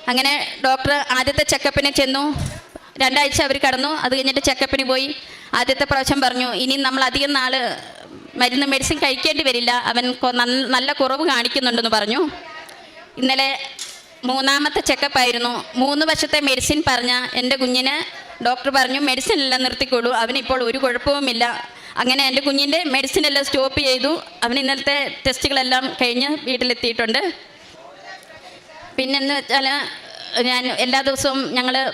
അങ്ങനെ ഡോക്ടർ ആദ്യത്തെ ചെക്കപ്പിന് ചെന്നു. രണ്ടാഴ്ച അവർ കടന്നു. അത് കഴിഞ്ഞിട്ട് ചെക്കപ്പിന് പോയി. ആദ്യത്തെ പ്രാവശ്യം പറഞ്ഞു ഇനി നമ്മൾ അധികം നാൾ മരുന്ന് മെഡിസിൻ കഴിക്കേണ്ടി വരില്ല. അവൻ നല്ല കുറവ് കാണിക്കുന്നുണ്ടെന്ന് പറഞ്ഞു. ഇന്നലെ മൂന്നാമത്തെ ചെക്കപ്പ് ആയിരുന്നു. മൂന്ന് വർഷത്തെ മെഡിസിൻ പറഞ്ഞ എന്റെ കുഞ്ഞിന് ഡോക്ടർ പറഞ്ഞു മെഡിസിൻ എല്ലാം നിർത്തിക്കോളൂ അവനിപ്പോൾ ഒരു കുഴപ്പവുമില്ല അങ്ങനെ എന്റെ കുഞ്ഞിന്റെ മെഡിസിൻ എല്ലാം സ്റ്റോപ്പ് ചെയ്തു. അവൻ ഇന്നലത്തെ ടെസ്റ്റുകളെല്ലാം കഴിഞ്ഞ് വീട്ടിലെത്തിയിട്ടുണ്ട്. പിന്നെന്ന് വെച്ചാൽ ഞാൻ എല്ലാ ദിവസവും ഞങ്ങൾ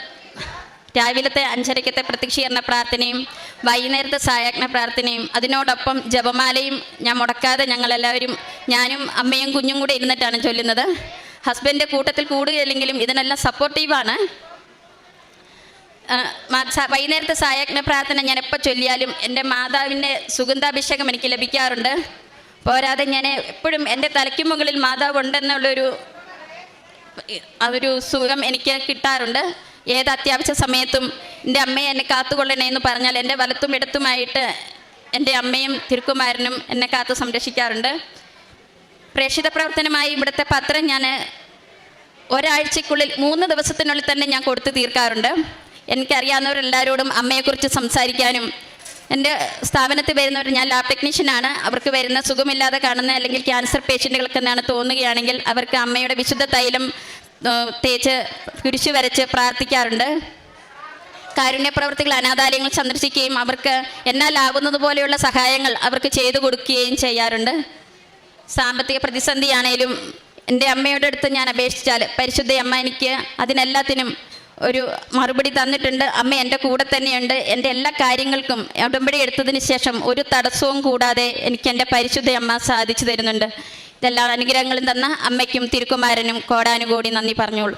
രാവിലത്തെ അഞ്ചരക്കത്തെ പ്രത്യക്ഷീകരണ പ്രാർത്ഥനയും വൈകുന്നേരത്തെ സായാജ്ഞ പ്രാർത്ഥനയും അതിനോടൊപ്പം ജപമാലയും ഞാൻ മുടക്കാതെ ഞങ്ങളെല്ലാവരും ഞാനും അമ്മയും കുഞ്ഞും കൂടെ ഇരുന്നിട്ടാണ് ചൊല്ലുന്നത്. ഹസ്ബൻഡ് കൂട്ടത്തിൽ കൂടുകയില്ലെങ്കിലും ഇതിനെല്ലാം സപ്പോർട്ടീവാണ് വൈകുന്നേരത്തെ സായാജ്ഞ പ്രാർത്ഥന ഞാൻ എപ്പോൾ ചൊല്ലിയാലും എന്റെ മാതാവിന്റെ സുഗന്ധാഭിഷേകം എനിക്ക് ലഭിക്കാറുണ്ട്. പോരാതെ ഞാൻ എപ്പോഴും എന്റെ തലയ്ക്കു മുകളിൽ മാതാവ് ഉണ്ടെന്നുള്ളൊരു ഒരു സുഖം എനിക്ക് കിട്ടാറുണ്ട്. ഏത് അത്യാവശ്യ സമയത്തും എന്റെ അമ്മയെ എന്നെ കാത്തുകൊള്ളണേ എന്ന് പറഞ്ഞാൽ എന്റെ വലത്തും ഇടത്തുമായിട്ട് എന്റെ അമ്മയും തിരുക്കുമാരനും എന്നെ കാത്തു സംരക്ഷിക്കാറുണ്ട്. പ്രേക്ഷിത പ്രവർത്തനമായി ഇവിടുത്തെ പത്രം ഞാൻ ഒരാഴ്ചക്കുള്ളിൽ മൂന്ന് ദിവസത്തിനുള്ളിൽ തന്നെ ഞാൻ കൊടുത്തു തീർക്കാറുണ്ട്. എനിക്കറിയാവുന്നവരെല്ലാവരോടും അമ്മയെക്കുറിച്ച് സംസാരിക്കാനും എന്റെ സ്ഥാപനത്തിൽ വരുന്നവർ ഞാൻ ലാബ് ടെക്നീഷ്യനാണ് അവർക്ക് വരുന്ന സുഖമില്ലാതെ കാണുന്ന അല്ലെങ്കിൽ ക്യാൻസർ പേഷ്യന്റുകൾക്ക് എന്നാണ് തോന്നുകയാണെങ്കിൽ അവർക്ക് അമ്മയുടെ വിശുദ്ധ തൈലം തേച്ച് കുരിശു വരച്ച് പ്രാർത്ഥിക്കാറുണ്ട്. കാരുണ്യ പ്രവർത്തികൾ അനാഥാലയങ്ങൾ സന്ദർശിക്കുകയും അവർക്ക് എന്നാലാകുന്നത് പോലെയുള്ള സഹായങ്ങൾ അവർക്ക് ചെയ്തു കൊടുക്കുകയും ചെയ്യാറുണ്ട്. സാമ്പത്തിക പ്രതിസന്ധിയാണേലും എന്റെ അമ്മയുടെ അടുത്ത് ഞാൻ അപേക്ഷിച്ചാൽ പരിശുദ്ധ അമ്മ എനിക്ക് അതിനെല്ലാത്തിനും ഒരു മറുപടി തന്നിട്ടുണ്ട്. അമ്മ എന്റെ കൂടെ തന്നെയുണ്ട്. എന്റെ എല്ലാ കാര്യങ്ങൾക്കും ഉടമ്പടി എടുത്തതിന് ശേഷം ഒരു തടസ്സവും കൂടാതെ എനിക്ക് എന്റെ പരിശുദ്ധ അമ്മ സാധിച്ചു തരുന്നുണ്ട്. ഇതെല്ലാ അനുഗ്രഹങ്ങളും തന്ന അമ്മയ്ക്കും തിരുക്കുമാരനും കോടാനുകൂടി നന്ദി പറഞ്ഞോളൂ.